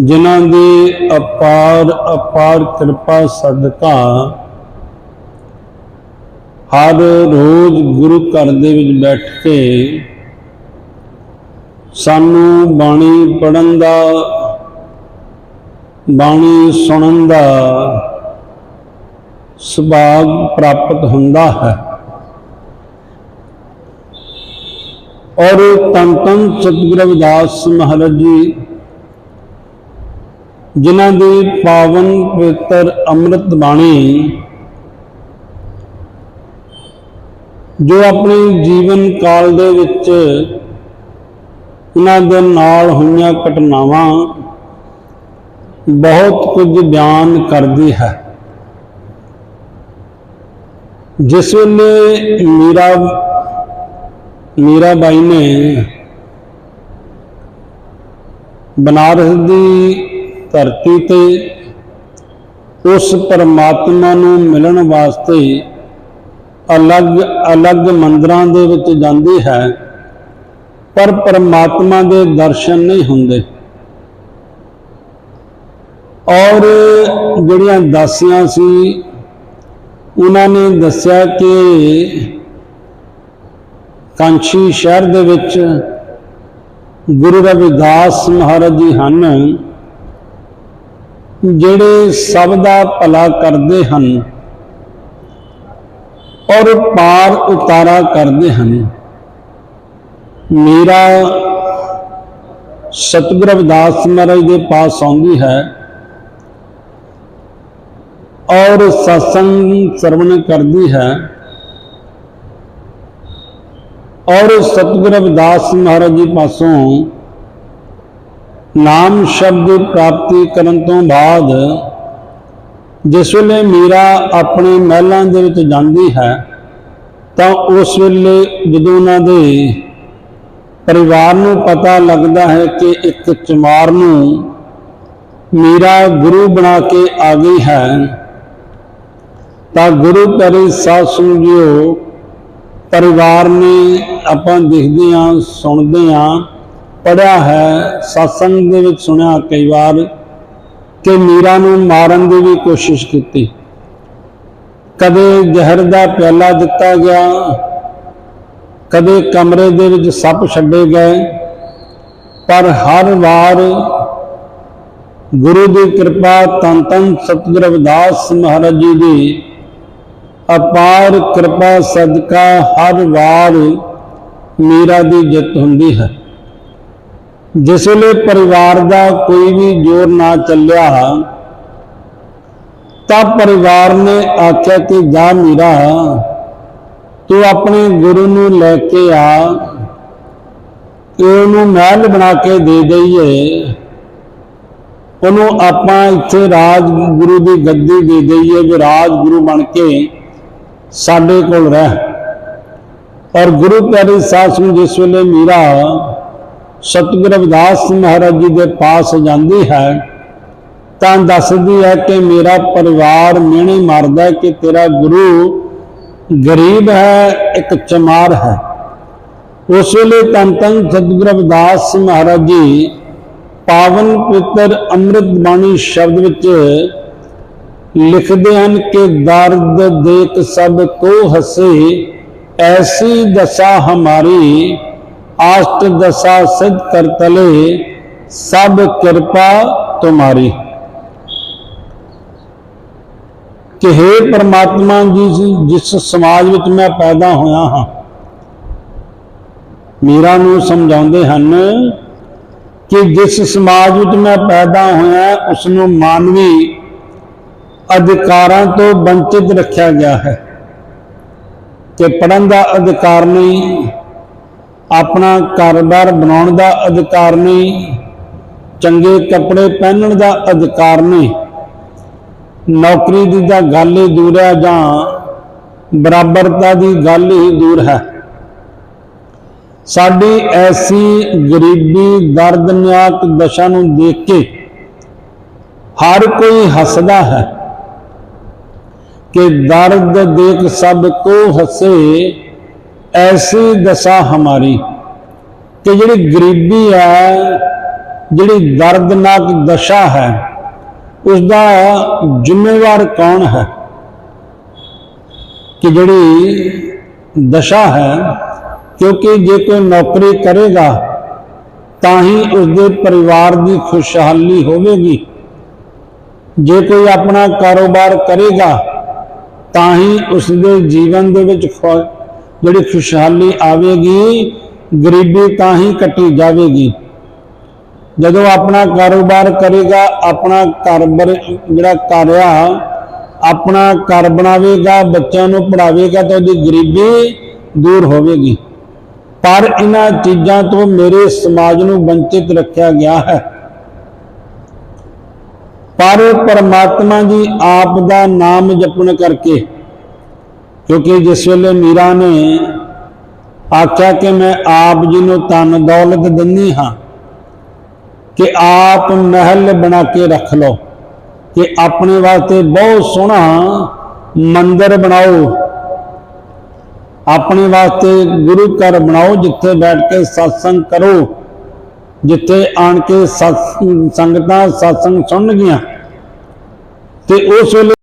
ਜਿਨ੍ਹਾਂ ਦੀ ਅਪਾਰ ਅਪਾਰ ਕਿਰਪਾ ਸਦਕਾ ਹਰ ਰੋਜ਼ ਗੁਰੂ ਘਰ ਦੇ ਵਿੱਚ ਬੈਠ ਕੇ ਸਾਨੂੰ ਬਾਣੀ ਪੜਨ ਦਾ, ਬਾਣੀ ਸੁਣਨ ਦਾ ਸੁਭਾਗ ਪ੍ਰਾਪਤ ਹੁੰਦਾ ਹੈ। ਔਰ ਤਨ ਤਨ ਸਤਿਗੁਰੂ ਰਵਿਦਾਸ ਮਹਾਰਾਜ ਜੀ ਜਿਨ੍ਹਾਂ ਦੀ ਪਾਵਨ ਪਵਿੱਤਰ ਅੰਮ੍ਰਿਤ ਬਾਣੀ ਜੋ ਆਪਣੇ ਜੀਵਨ ਕਾਲ ਦੇ ਵਿੱਚ ਉਹਨਾਂ ਦੇ ਨਾਲ ਹੋਈਆਂ ਘਟਨਾਵਾਂ ਬਹੁਤ ਕੁਝ ਬਿਆਨ ਕਰਦੀ ਹੈ। ਜਿਸ ਵੇਲੇ ਮੀਰਾ ਮੀਰਾ ਬਾਈ ਨੇ ਬਨਾਰਸ ਦੀ ਧਰਤੀ ਤੇ ਉਸ ਪਰਮਾਤਮਾ ਨੂੰ ਮਿਲਣ ਵਾਸਤੇ ਅਲੱਗ-ਅਲੱਗ ਮੰਦਰਾਂ ਦੇ ਵਿੱਚ ਜਾਂਦੀ ਹੈ, ਪਰ ਪਰਮਾਤਮਾ ਦੇ ਦਰਸ਼ਨ ਨਹੀਂ ਹੁੰਦੇ। ਔਰ ਜਿਹੜੀਆਂ ਦਾਸੀਆਂ ਸੀ, ਉਹਨਾਂ ਨੇ ਦੱਸਿਆ ਕਿ ਕਾਂਚੀ ਸ਼ਹਿਰ ਦੇ ਵਿੱਚ ਗੁਰੂ ਰਵਿਦਾਸ ਮਹਾਰਾਜ ਜੀ ਹਨ। ਜਿਹੜੇ ਸਭ ਦਾ ਭਲਾ ਕਰਦੇ ਹਨ ਔਰ ਪਾਰ ਉਤਾਰਾ ਕਰਦੇ ਹਨ। ਮੇਰਾ ਸਤਿਗੁਰ ਅਵਦਾਸ ਮਹਾਰਾਜ ਦੇ ਪਾਸ ਆਉਂਦੀ ਹੈ ਔਰ ਸਤਸੰਗ ਸਰਵਣ ਕਰਦੀ ਹੈ ਔਰ ਸਤਿਗੁਰ ਅਵਦਾਸ ਮਹਾਰਾਜ ਜੀ ਪਾਸੋਂ ਨਾਮ ਸ਼ਬਦ ਪ੍ਰਾਪਤੀ ਕਰਨ ਤੋਂ ਬਾਅਦ ਜਿਸ ਵੇਲੇ ਮੀਰਾ ਆਪਣੇ ਮਹਿਲਾਂ ਦੇ ਵਿੱਚ ਜਾਂਦੀ ਹੈ, ਤਾਂ ਉਸ ਵੇਲੇ ਜਦੋਂ ਉਹਨਾਂ ਦੇ ਪਰਿਵਾਰ ਨੂੰ ਪਤਾ ਲੱਗਦਾ ਹੈ ਕਿ ਇੱਕ ਚਮਾਰ ਨੂੰ ਮੀਰਾ ਗੁਰੂ ਬਣਾ ਕੇ ਆ ਗਈ ਹੈ, ਤਾਂ ਗੁਰੂ ਪਿਆਰੇ ਸਾਧ ਸੰਗਤ ਜੀਓ, ਪਰਿਵਾਰ ਨੇ ਆਪਾਂ ਦੇਖਦੇ ਹਾਂ, ਸੁਣਦੇ ਹਾਂ ਪੜਿਆ ਹੈ satsang ਦੇ ਵਿੱਚ ਸੁਣਿਆ ਕਈ ਵਾਰ ਕਿ ਮੀਰਾ ਨੂੰ ਮਾਰਨ ਦੀ ਵੀ ਕੋਸ਼ਿਸ਼ ਕੀਤੀ। ਕਦੇ ਜ਼ਹਿਰ ਦਾ ਪਿਆਲਾ ਦਿੱਤਾ ਗਿਆ, ਕਦੇ ਕਮਰੇ ਦੇ ਵਿੱਚ ਸੱਪ ਛੱਡੇ ਗਏ, ਪਰ ਹਰ ਵਾਰ ਗੁਰੂ ਦੀ ਕਿਰਪਾ ਤਨ ਤਨ ਸਤਿਗੁਰੂ ਰਵਿਦਾਸ ਮਹਾਰਾਜ ਜੀ ਦੀ ਅਪਾਰ ਕਿਰਪਾ ਸਦਕਾ ਹਰ ਵਾਰ ਮੀਰਾ ਦੀ ਜਿੱਤ ਹੁੰਦੀ ਹੈ। ਜਿਸ ਵੇਲੇ ਪਰਿਵਾਰ ਦਾ ਕੋਈ ਵੀ ਜੋਰ ਨਾ ਚੱਲਿਆ ਤਾਂ ਪਰਿਵਾਰ ਨੇ ਆਖਿਆ ਕਿ ਜਾ ਮੀਰਾ, ਤੂੰ ਆਪਣੇ ਗੁਰੂ ਨੂੰ ਲੈ ਕੇ ਆ। ਉਹਨੂੰ ਮਹਿਲ ਬਣਾ ਕੇ ਦੇ ਦਈਏ। ਉਹਨੂੰ ਆਪਾਂ ਇੱਥੇ ਰਾਜ ਗੁਰੂ ਦੀ ਗੱਦੀ ਦੇ ਦਈਏ ਜੋ ਰਾਜ ਗੁਰੂ ਬਣ ਕੇ ਸਾਡੇ ਕੋਲ ਰਹਿ। ਔਰ ਗੁਰੂ ਪਿਆਰੀ ਸਾਧ ਸੰਗਤ ਜਿਸ ਵੇਲੇ ਮੀਰਾ ਸਤਿਗੁਰੂ ਰਵਿਦਾਸ ਮਹਾਰਾਜ ਜੀ ਦੇ ਪਾਸ ਜਾਂਦੀ ਹੈ ਤਾਂ ਦੱਸਦੀ ਹੈ ਕਿ ਮੇਰਾ ਪਰਿਵਾਰ ਮਿਹਣੇ ਮਾਰਦਾ ਕਿ ਤੇਰਾ ਗੁਰੂ ਗਰੀਬ ਹੈ, ਇੱਕ ਚਮਾਰ ਹੈ। ਉਸ ਵੇਲੇ ਤਨ ਤਨ ਸਤਿਗੁਰੂ ਰਵਿਦਾਸ ਮਹਾਰਾਜ ਜੀ ਪਾਵਨ ਪਵਿੱਤਰ ਅੰਮ੍ਰਿਤ ਬਾਣੀ ਸ਼ਬਦ ਵਿੱਚ ਲਿਖਦੇ ਹਨ ਕਿ ਦਰਦ ਦੇਖ ਸਭ ਕੋ ਹਸੇ, ਐਸੀ ਦਸ਼ਾ ਹਮਾਰੀ ਆਸ਼ਟ ਦਸ਼ਾ ਸਿਧ ਕਰ ਤਲੇ ਸਭ ਕਿਰਪਾ ਤੁਮਾਰੀ ਕਿ हे परमात्मा ਜੀ ਜਿਸ ਸਮਾਜ ਵਿੱਚ ਮੈਂ ਪੈਦਾ ਹੋਇਆ ਹਾਂ ਮੀਰਾ ਨੂੰ ਸਮਝਾਉਂਦੇ ਹਨ ਕਿ ਜਿਸ ਸਮਾਜ ਵਿੱਚ ਮੈਂ ਪੈਦਾ ਹੋਇਆ ਉਸ ਨੂੰ ਮਾਨਵੀ ਅਧਿਕਾਰਾਂ ਤੋਂ ਵੰਚਿਤ ਰੱਖਿਆ ਗਿਆ ਹੈ ਕਿ ਪੜਨ ਦਾ ਅਧਿਕਾਰ ਨਹੀਂ ਆਪਣਾ ਕਾਰੋਬਾਰ ਬਣਾਉਣ ਦਾ ਅਧਿਕਾਰ ਨਹੀਂ, ਚੰਗੇ ਕੱਪੜੇ ਪਹਿਨਣ ਦਾ ਅਧਿਕਾਰ ਨਹੀਂ। ਨੌਕਰੀ ਦੀ ਤਾਂ ਗੱਲ ਹੀ ਦੂਰ ਹੈ ਜਾਂ ਬਰਾਬਰਤਾ ਦੀ ਗੱਲ ਹੀ ਦੂਰ ਹੈ। ਸਾਡੀ ਐਸੀ ਗਰੀਬੀ ਦਰਦਨਾਕ ਦਸ਼ਾ ਨੂੰ ਦੇਖ ਕੇ ਹਰ ਕੋਈ ਹੱਸਦਾ ਹੈ ਕਿ ਦਰਦ ਦੇਖ ਸਭ ਕੋ ਹੱਸੇ। ਐਸੀ ਦਸ਼ਾ ਹਮਾਰੀ ਕਿ ਜਿਹੜੀ ਗਰੀਬੀ ਹੈ, ਜਿਹੜੀ ਦਰਦਨਾਕ ਦਸ਼ਾ ਹੈ ਉਸ ਦਾ ਜ਼ਿੰਮੇਵਾਰ ਕੌਣ ਹੈ? ਕਿ ਜਿਹੜੀ ਦਸ਼ਾ ਹੈ, ਕਿਉਂਕਿ ਜੇ ਕੋਈ ਨੌਕਰੀ ਕਰੇਗਾ, ਤਾਂ ਹੀ ਉਸਦੇ ਪਰਿਵਾਰ ਦੀ ਖੁਸ਼ਹਾਲੀ ਹੋਵੇਗੀ। ਜੇ ਕੋਈ ਆਪਣਾ ਕਾਰੋਬਾਰ ਕਰੇਗਾ, ਤਾਂ ਹੀ ਉਸ ਦੇ ਜੀਵਨ ਦੇ ਵਿੱਚ ਖੁ- ਜਿਹੜੀ ਖੁਸ਼ਹਾਲੀ ਆਵੇਗੀ, ਗਰੀਬੀ ਤਾਂ ਹੀ ਕੱਟੀ ਜਾਵੇਗੀ। ਜਦੋਂ ਆਪਣਾ ਕਾਰੋਬਾਰ ਕਰੇਗਾ, ਆਪਣਾ ਘਰ ਬਰ- ਜਿਹੜਾ ਘਰ ਆ, ਆਪਣਾ ਘਰ ਬਣਾਵੇਗਾ, ਬੱਚਿਆਂ ਨੂੰ ਪੜਾਵੇਗਾ ਤਾਂ ਉਹਦੀ ਗਰੀਬੀ ਦੂਰ ਹੋਵੇਗੀ। ਪਰ ਇਹਨਾਂ ਚੀਜ਼ਾਂ ਤੋਂ ਮੇਰੇ ਸਮਾਜ ਨੂੰ ਵੰਚਿਤ ਰੱਖਿਆ ਗਿਆ ਹੈ। ਪਰ ਪਰਮਾਤਮਾ ਜੀ ਆਪ ਦਾ ਨਾਮ ਜਪਣ ਕਰਕੇ ਕਿਉਂਕਿ ਜਿਸ ਵੇਲੇ ਮੀਰਾ ਨੇ ਆਖਿਆ ਕਿ ਮੈਂ ਆਪ ਜੀ ਨੂੰ ਧਨ ਦੌਲਤ ਦਿੰਨੀ ਹਾਂ, ਕਿ ਆਪ ਮਹਿਲ ਬਣਾ ਕੇ ਰੱਖ ਲਓ, ਕਿ ਆਪਣੇ ਵਾਸਤੇ ਬਹੁਤ ਸੋਹਣਾ ਮੰਦਿਰ ਬਣਾਓ, ਆਪਣੇ ਵਾਸਤੇ ਗੁਰੂ ਘਰ ਬਣਾਓ, ਜਿੱਥੇ ਬੈਠ ਕੇ satsang ਕਰੋ, ਜਿੱਥੇ ਆਣ ਕੇ ਸਤ ਸੰਗਤਾਂ satsang ਸੁਣਨਗੀਆਂ। ਤੇ ਉਸ ਵੇਲੇ